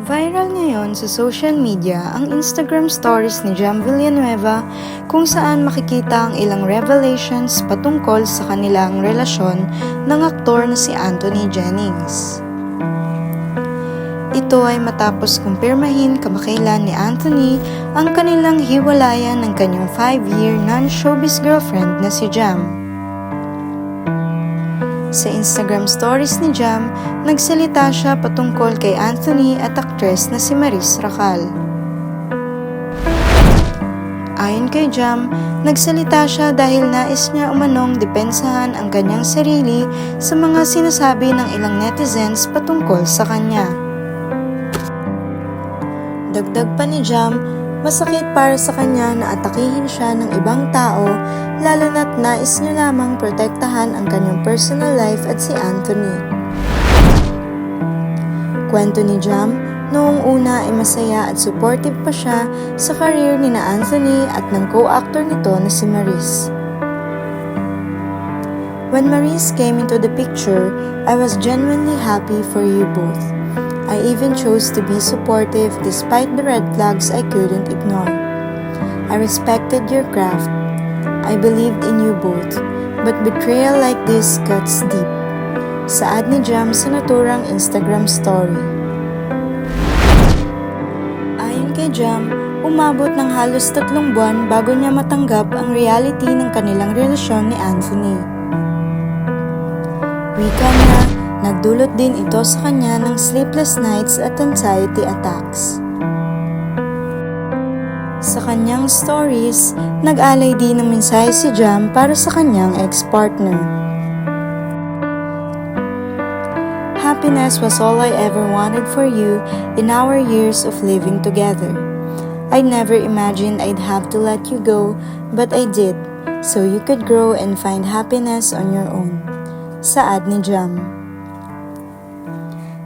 Viral ngayon sa social media ang Instagram stories ni Jam Villanueva kung saan makikita ang ilang revelations patungkol sa kanilang relasyon ng aktor na si Anthony Jennings. Ito ay matapos kumpirmahin kamakailan ni Anthony ang kanilang hiwalayan ng kanyang 5-year non-showbiz girlfriend na si Jam. Sa Instagram stories ni Jam, nagsalita siya patungkol kay Anthony at aktres na si Maris Racal. Ayon kay Jam, nagsalita siya dahil nais niya umanong depensahan ang kanyang sarili sa mga sinasabi ng ilang netizens patungkol sa kanya. Dagdag pa ni Jam, masakit para sa kanya na atakihin siya ng ibang tao lalo na't nais niya lamang protektahan ang kanyang personal life at si Anthony. Kwento ni Jam, noong una ay masaya at supportive pa siya sa career ni na Anthony at ng co-actor nito na si Maris. When Maris came into the picture, I was genuinely happy for you both. I even chose to be supportive despite the red flags I couldn't ignore. I respected your craft. I believed in you both. But betrayal like this cuts deep. Saad ni Jam sa naturang Instagram story. Ayon kay Jam, umabot ng halos tatlong buwan bago niya matanggap ang reality ng kanilang relasyon ni Anthony. Wika niya, nagdulot din ito sa kanya ng sleepless nights at anxiety attacks. Sa kanyang stories, nag-alay din ng mensahe si Jam para sa kanyang ex-partner. Happiness was all I ever wanted for you in our years of living together. I never imagined I'd have to let you go, but I did, so you could grow and find happiness on your own. Saad ni Jam.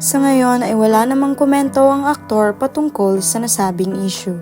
Sa ngayon ay wala namang komento ang aktor patungkol sa nasabing issue.